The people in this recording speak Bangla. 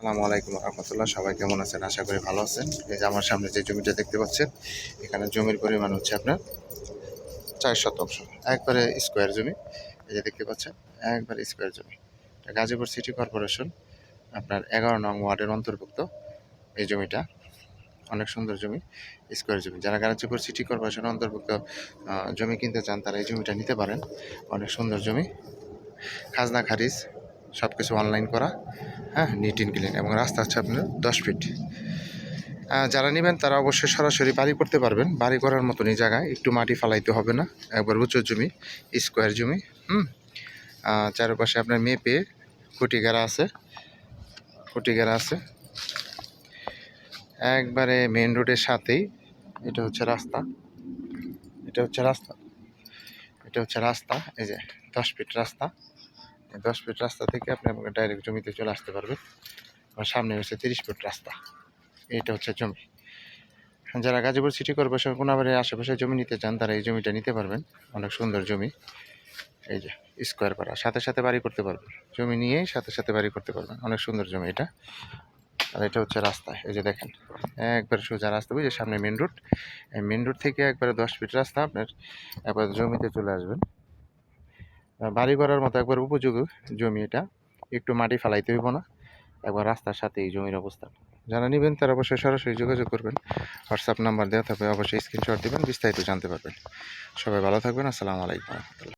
আসসালামু আলাইকুম রহমতুল্লাহ, সবাই কেমন আছেন? আশা করি ভালো আছেন। এই যে আমার সামনে যে জমিটা দেখতে পাচ্ছেন, এখানে জমির পরিমাণ হচ্ছে আপনার চার শতাংশ, একবারে স্কোয়ার জমি। এই যে দেখতে পাচ্ছেন, একবারে স্কোয়ার জমি। গাজীপুর সিটি কর্পোরেশন আপনার এগারো নং ওয়ার্ডের অন্তর্ভুক্ত এই জমিটা। অনেক সুন্দর জমি স্কোয়ার জমি। যারা গাজীপুর সিটি কর্পোরেশনের অন্তর্ভুক্ত জমি কিনতে চান, তারা এই জমিটা নিতে পারেন। অনেক সুন্দর জমি। খাজনা খারিজ সব কিছু অনলাইন করা হ্যাঁ নিট ইন ক্লিন এবং রাস্তা হচ্ছে আপনার দশ ফিট যারা নেবেন তারা অবশ্যই সরাসরি বাড়ি করতে পারবেন। বাড়ি করার মতনই জায়গায় একটু মাটি ফালাইতে হবে না, একবার উঁচু জমি স্কোয়ার জমি, হুম। চারপাশে আপনার মেপে খুঁটি গেরা আছে খুঁটি গেরা আছে। একবারে মেন রোডের সাথেই এটা হচ্ছে রাস্তা, এটা হচ্ছে রাস্তা, এটা হচ্ছে রাস্তা, এই যে দশ ফিট রাস্তা। দশ ফিট রাস্তা থেকে আপনি ডাইরেক্ট জমিতে চলে আসতে পারবেন। আর সামনে হচ্ছে তিরিশ ফিট রাস্তা। এইটা হচ্ছে জমি। যারা গাজীপুর সিটি কর্পোরেশন কোনাবাড়ির আশেপাশে জমি নিতে চান, তারা এই জমিটা নিতে পারবেন। অনেক সুন্দর জমি। এই যে স্কোয়ার পাড়া। সাথে সাথে বাড়ি করতে পারবেন। জমি নিয়েই সাথে সাথে বাড়ি করতে পারবেন। অনেক সুন্দর জমি এটা। আর এটা হচ্ছে রাস্তা। এই যে দেখেন, একবার সোজা রাস্তা বুঝে সামনে মেন রোড মেন রোড থেকে একবারে দশ ফিট রাস্তা আপনার। একবার জমিতে চলে আসবেন। বাড়ি করার মতো একবার উপযোগী জমি এটা। একটু মাটি ফেলাইতে হইব না। একবার রাস্তার সাথে এই জমির অবস্থা। যারা নেবেন তারা অবশ্যই সরাসরি যোগাযোগ করবেন। হোয়াটসঅ্যাপ নাম্বার দেওয়া থাকবে, অবশ্যই স্ক্রিনশট দেবেন, বিস্তারিত জানতে পারবেন। সবাই ভালো থাকবেন, আসসালামু আলাইকুম।